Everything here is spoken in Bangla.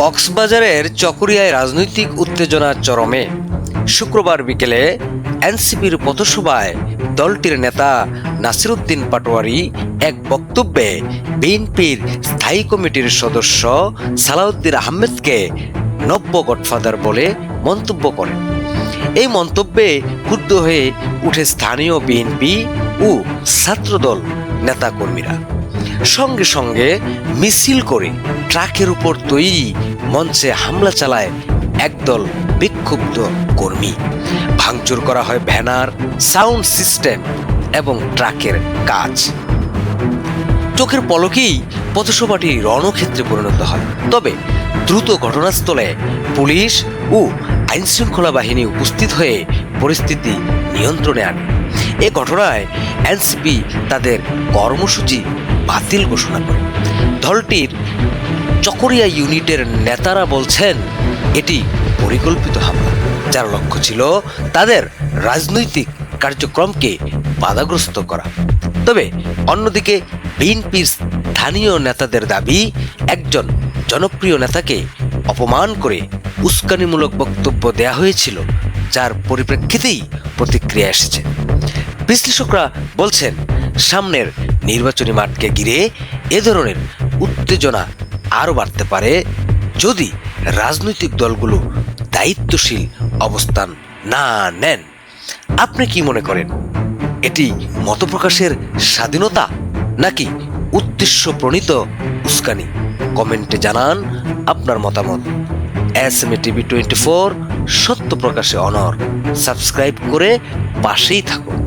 কক্সবাজারের চকরিয়ায় রাজনৈতিক উত্তেজনা চরমে। শুক্রবার বিকেলে এনসিপির পথসভায় দলটির নেতা নাসিরুদ্দিন পাটোয়ারি এক বক্তব্যে বিএনপির স্থায়ী কমিটির সদস্য সালাউদ্দিন আহমেদকে নব্য গডফাদার বলে মন্তব্য করেন। এই মন্তব্যে ক্ষুব্ধ হয়ে উঠে স্থানীয় বিএনপি ও ছাত্রদল নেতাকর্মীরা। সঙ্গে সঙ্গে মিছিল করে ট্রাকের উপর তৈরি মঞ্চে হামলা চালায় একদল বিক্ষুব্ধ কর্মী। ভাঙচুর করা হয় ব্যানার, সাউন্ড সিস্টেম এবং ট্রাকের কাজ। চোখের পলকেই পথসভাটি রণক্ষেত্রে পরিণত হয়। তবে দ্রুত ঘটনাস্থলে পুলিশ ও আইনশৃঙ্খলা বাহিনী উপস্থিত হয়ে পরিস্থিতি নিয়ন্ত্রণে আনে। এ ঘটনায় এনসিপি তাদের কর্মসূচি বাতিল ঘোষণা করে। দলটির চকরিয়া ইউনিটের নেতারা বলছেন, এটি পরিকল্পিত হামলা। যার লক্ষ্য ছিল তাদের রাজনৈতিক কার্যক্রমকে বাধাগ্রস্ত করা। তবে অন্যদিকে বিএনপির স্থানীয় নেতাদের দাবি, একজন জনপ্রিয় নেতাকে অপমান করে উস্কানিমূলক বক্তব্য দেয়া হয়েছিল, যার পরিপ্রেক্ষিতেই প্রতিক্রিয়া এসেছে। বিশ্লেষকরা বলছেন, সামনের নির্বাচনী মাঠকে ঘিরে এ ধরনের উত্তেজনা আরও বাড়তে পারে যদি রাজনৈতিক দলগুলো দায়িত্বশীল অবস্থান না নেন। আপনি কি মনে করেন, এটি মতপ্রকাশের স্বাধীনতা নাকি উদ্দেশ্য প্রণীত উস্কানি? কমেন্টে জানান আপনার মতামত। S M A TV twenty four সত্য প্রকাশে অনর সাবস্ক্রাইব করে পাশেই থাকুন।